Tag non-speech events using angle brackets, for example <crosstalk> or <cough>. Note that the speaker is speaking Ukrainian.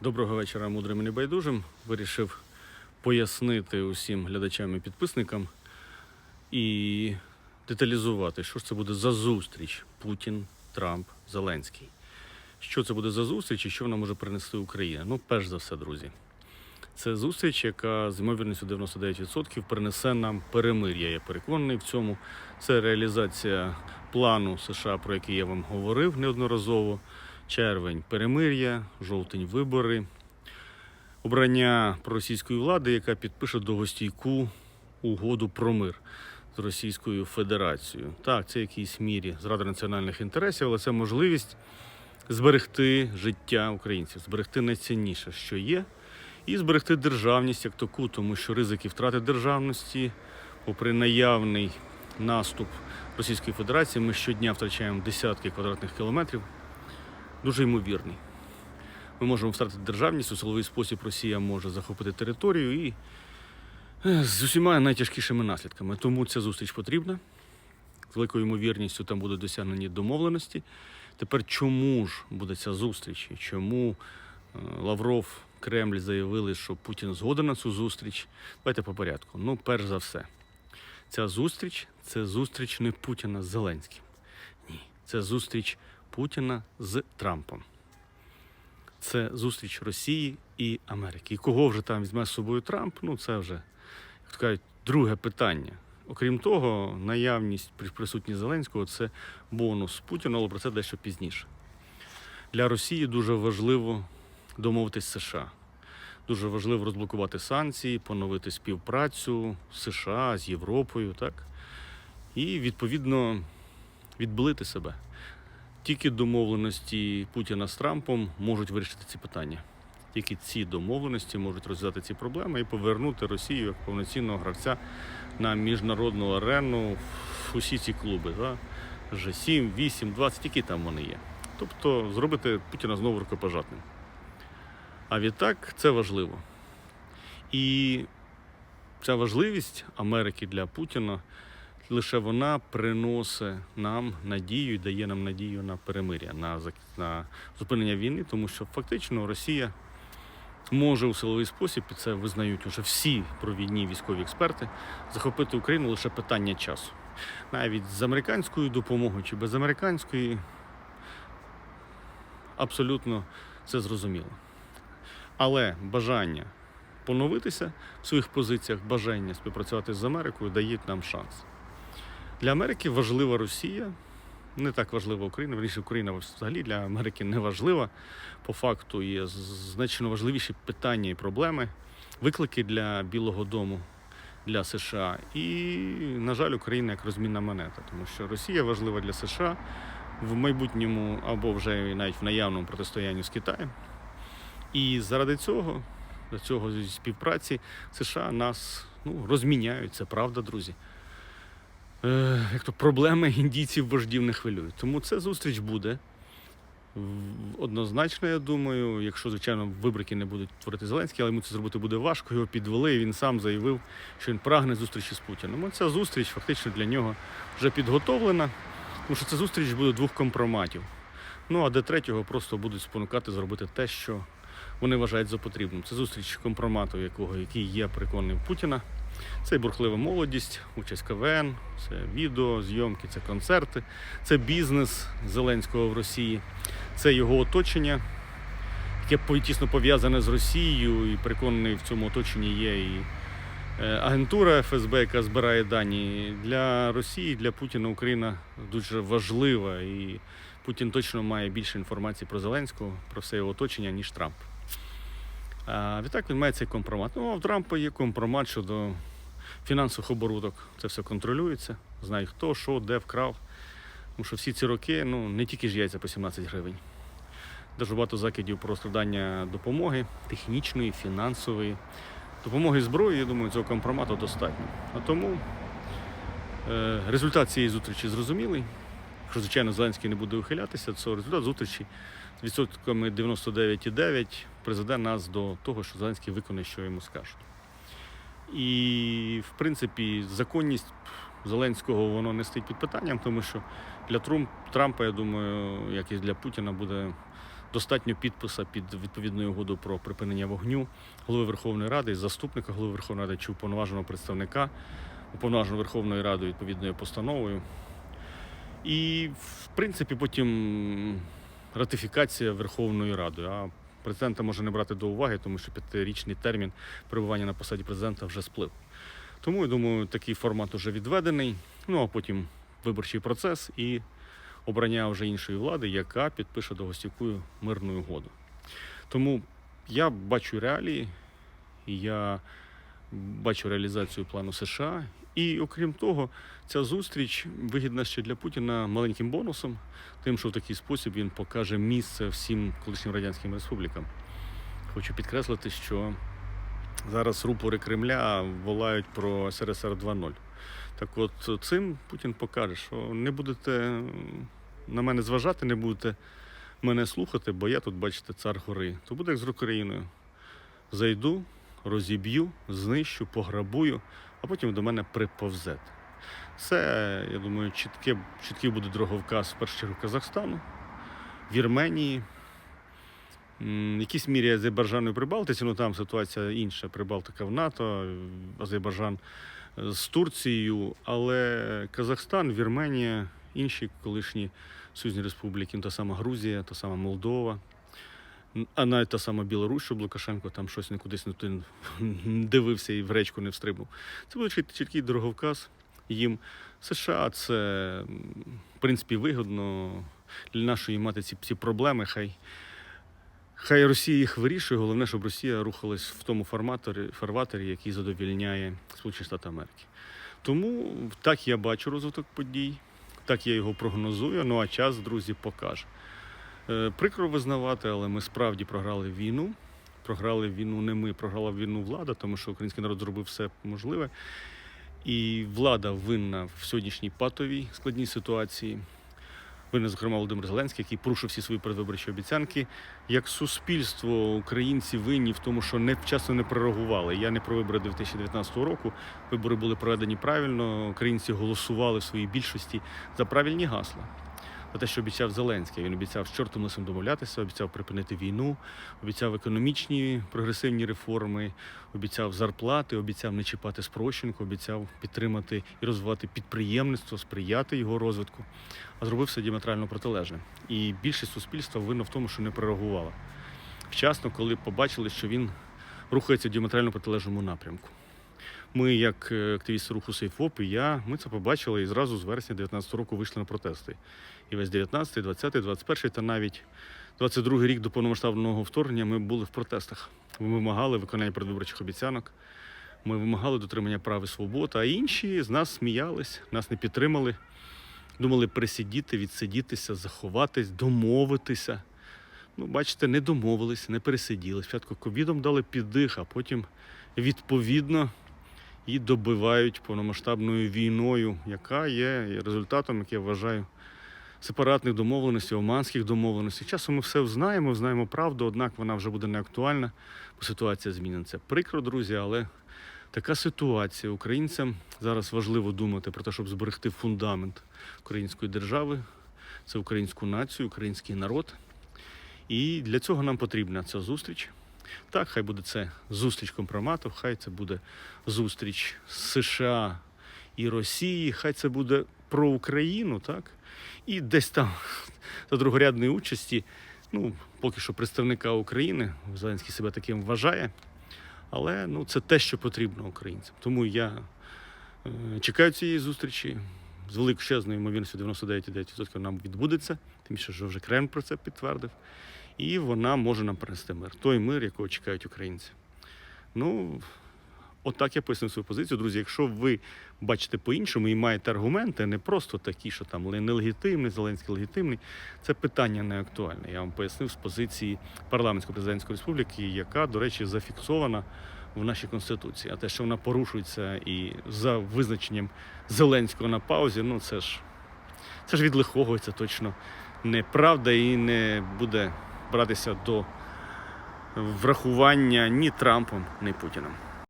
Доброго вечора, мудрим і небайдужим. Вирішив пояснити усім глядачам і підписникам і деталізувати, що ж це буде за зустріч Путін, Трамп, Зеленський. Що це буде за зустріч і що вона може принести Україна? Ну, перш за все, друзі, це зустріч, яка з ймовірністю 99% принесе нам перемир'я. Я переконаний в цьому. Це реалізація плану США, про який я вам говорив неодноразово. Червень перемир'я, жовтень вибори, обрання проросійської влади, яка підпише довгостійку угоду про мир з Російською Федерацією. Так, це в якійсь мірі зрада національних інтересів, але це можливість зберегти життя українців, зберегти найцінніше, що є, і зберегти державність як таку, тому що ризики втрати державності, попри наявний наступ Російської Федерації, ми щодня втрачаємо десятки квадратних кілометрів дуже ймовірний. Ми можемо втратити державність, у силовий спосіб Росія може захопити територію і е, з усіма найтяжкішими наслідками. Тому ця зустріч потрібна. З великою ймовірністю там будуть досягнені домовленості. Тепер чому ж буде ця зустріч? Чому е, Лавров, Кремль заявили, що Путін згоден на цю зустріч? Давайте по порядку. Ну, перш за все, ця зустріч це зустріч не Путіна з Зеленським. Ні, це зустріч Путіна з Трампом. Це зустріч Росії і Америки. І кого вже там візьме з собою Трамп, ну це вже, як кажуть, друге питання. Окрім того, наявність при- присутність Зеленського це бонус Путіна, але про це дещо пізніше. Для Росії дуже важливо домовитись з США. Дуже важливо розблокувати санкції, поновити співпрацю з США з Європою, так? І відповідно відбилити себе. Тільки домовленості Путіна з Трампом можуть вирішити ці питання. Тільки ці домовленості можуть розв'язати ці проблеми і повернути Росію як повноцінного гравця на міжнародну арену в усі ці клуби. Да? G7, 8, 20, які там вони є. Тобто зробити Путіна знову рукопожатним. А відтак це важливо. І ця важливість Америки для Путіна лише вона приносить нам надію і дає нам надію на перемир'я, на, на зупинення війни, тому що фактично Росія може у силовий спосіб, і це визнають уже всі провідні військові експерти, захопити Україну лише питання часу. Навіть з американською допомогою чи без американської, абсолютно це зрозуміло. Але бажання поновитися в своїх позиціях, бажання співпрацювати з Америкою дають нам шанс. Для Америки важлива Росія, не так важлива Україна. Вірніше, Україна взагалі для Америки не важлива. По факту є значно важливіші питання і проблеми, виклики для Білого Дому, для США. І, на жаль, Україна як розмінна монета, тому що Росія важлива для США в майбутньому або вже навіть в наявному протистоянні з Китаєм. І заради цього, до цього співпраці США нас ну, розміняють. Це правда, друзі е, як то проблеми індійців вождів не хвилюють. Тому ця зустріч буде. Однозначно, я думаю, якщо, звичайно, вибрики не будуть творити Зеленський, але йому це зробити буде важко. Його підвели, і він сам заявив, що він прагне зустрічі з Путіним. От ця зустріч фактично для нього вже підготовлена, тому що це зустріч буде двох компроматів. Ну а де третього просто будуть спонукати зробити те, що вони вважають за потрібним. Це зустріч компромату, якого який є переконаний Путіна. Це і бурхлива молодість, участь КВН, це відео, зйомки, це концерти, це бізнес Зеленського в Росії, це його оточення, яке тісно пов'язане з Росією, і переконаний в цьому оточенні є і е, агентура ФСБ, яка збирає дані для Росії, для Путіна Україна дуже важлива. І Путін точно має більше інформації про Зеленського, про все його оточення, ніж Трамп. А відтак він має цей компромат. Ну, а в Трампа є компромат щодо фінансових оборудок. Це все контролюється. Знає хто, що, де вкрав. Тому що всі ці роки ну, не тільки ж яйця по 17 гривень. Дуже багато закидів про розкрадання допомоги, технічної, фінансової. Допомоги зброї, я думаю, цього компромату достатньо. А тому е, результат цієї зустрічі зрозумілий. Якщо, звичайно, Зеленський не буде ухилятися, то результат зустрічі з відсотками 99,9 призведе нас до того, що Зеленський виконає, що йому скажуть. І, в принципі, законність Зеленського воно не стоїть під питанням, тому що для Трампа, я думаю, як і для Путіна, буде Достатньо підписа під відповідною угодою про припинення вогню голови Верховної Ради, заступника голови Верховної Ради чи уповноваженого представника, уповноваженого Верховною Радою відповідною постановою. І, в принципі, потім ратифікація Верховною Радою. А президента може не брати до уваги, тому що п'ятирічний термін перебування на посаді президента вже сплив. Тому я думаю, такий формат вже відведений. Ну а потім виборчий процес і обрання вже іншої влади, яка підпише довгостійку мирну угоду. Тому я бачу реалії, я бачу реалізацію плану США. І окрім того, ця зустріч вигідна ще для Путіна маленьким бонусом, тим, що в такий спосіб він покаже місце всім колишнім радянським республікам. Хочу підкреслити, що зараз рупори Кремля волають про СРСР 2.0. Так от цим Путін покаже, що не будете на мене зважати, не будете мене слухати, бо я тут, бачите, цар гори. То буде як з Україною. Зайду, розіб'ю, знищу, пограбую, а потім до мене приповзете. Це, я думаю, чітке, чіткий буде дороговказ в першу чергу Казахстану, Вірменії, в якійсь мірі Азербайджану і Прибалтиці, ну там ситуація інша. Прибалтика в НАТО, Азербайджан е, з Турцією, але Казахстан, Вірменія, інші колишні союзні республіки, ну, та сама Грузія, та сама Молдова. А навіть та сама Білорусь, щоб Лукашенко там щось не кудись не туди <laughs> дивився і в речку не встрибнув. Це буде чіткий дороговказ їм. США це, в принципі, вигодно для нашої мати ці, ці проблеми. Хай, хай Росія їх вирішує. Головне, щоб Росія рухалась в тому форматорі, фарватері, який задовільняє Сполучені Штати Америки. Тому так я бачу розвиток подій, так я його прогнозую. Ну а час, друзі, покаже. Е, Прикро визнавати, але ми справді програли війну. Програли війну не ми, програла війну влада, тому що український народ зробив все можливе. І влада винна в сьогоднішній патовій складній ситуації. Винен, зокрема, Володимир Зеленський, який порушив всі свої передвиборчі обіцянки. Як суспільство, українці винні в тому, що не вчасно не прореагували. Я не про вибори 2019 року. Вибори були проведені правильно. Українці голосували в своїй більшості за правильні гасла. За те, що обіцяв Зеленський. Він обіцяв з чортом лисим домовлятися, обіцяв припинити війну, обіцяв економічні прогресивні реформи, обіцяв зарплати, обіцяв не чіпати спрощенку, обіцяв підтримати і розвивати підприємництво, сприяти його розвитку, а зробив все діаметрально протилежне. І більшість суспільства винна в тому, що не прореагувала вчасно, коли побачили, що він рухається в діаметрально протилежному напрямку. Ми, як е, активісти руху Сейфоп, і я, ми це побачили і зразу з вересня 2019 року вийшли на протести. І весь 19, 20, 21 та навіть 22 рік до повномасштабного вторгнення ми були в протестах. Ми вимагали виконання передвиборчих обіцянок. Ми вимагали дотримання прав і свобод, а інші з нас сміялись, нас не підтримали. Думали присидіти, відсидітися, заховатись, домовитися. Ну, бачите, не домовились, не пересиділи. Спочатку ковідом дали піддих, а потім відповідно і добивають повномасштабною війною, яка є результатом, як я вважаю, сепаратних домовленостей, оманських домовленостей. Часом ми все знаємо, знаємо правду, однак вона вже буде не актуальна, бо ситуація зміниться. Прикро, друзі, але така ситуація. Українцям зараз важливо думати про те, щоб зберегти фундамент української держави, це українську націю, український народ. І для цього нам потрібна ця зустріч. Так, хай буде це зустріч компромату, хай це буде зустріч США і Росії, хай це буде про Україну, так? І десь там <laughs> за другорядної участі, ну, поки що представника України, Зеленський себе таким вважає. Але ну, це те, що потрібно українцям. Тому я е, чекаю цієї зустрічі. З величезною ймовірністю 99,9% вона відбудеться, тим більше, що вже Кремль про це підтвердив. І вона може нам принести мир. Той мир, якого чекають українці. Ну, отак я пояснив свою позицію. Друзі, якщо ви бачите по-іншому і маєте аргументи, не просто такі, що там нелегітимний, Зеленський легітимний, це питання не актуальне. Я вам пояснив з позиції парламентсько-президентської республіки, яка, до речі, зафіксована в нашій конституції. А те, що вона порушується і за визначенням Зеленського на паузі, ну це ж це ж від лихого, це точно неправда і не буде братися до врахування ні Трампом, ні Путіним.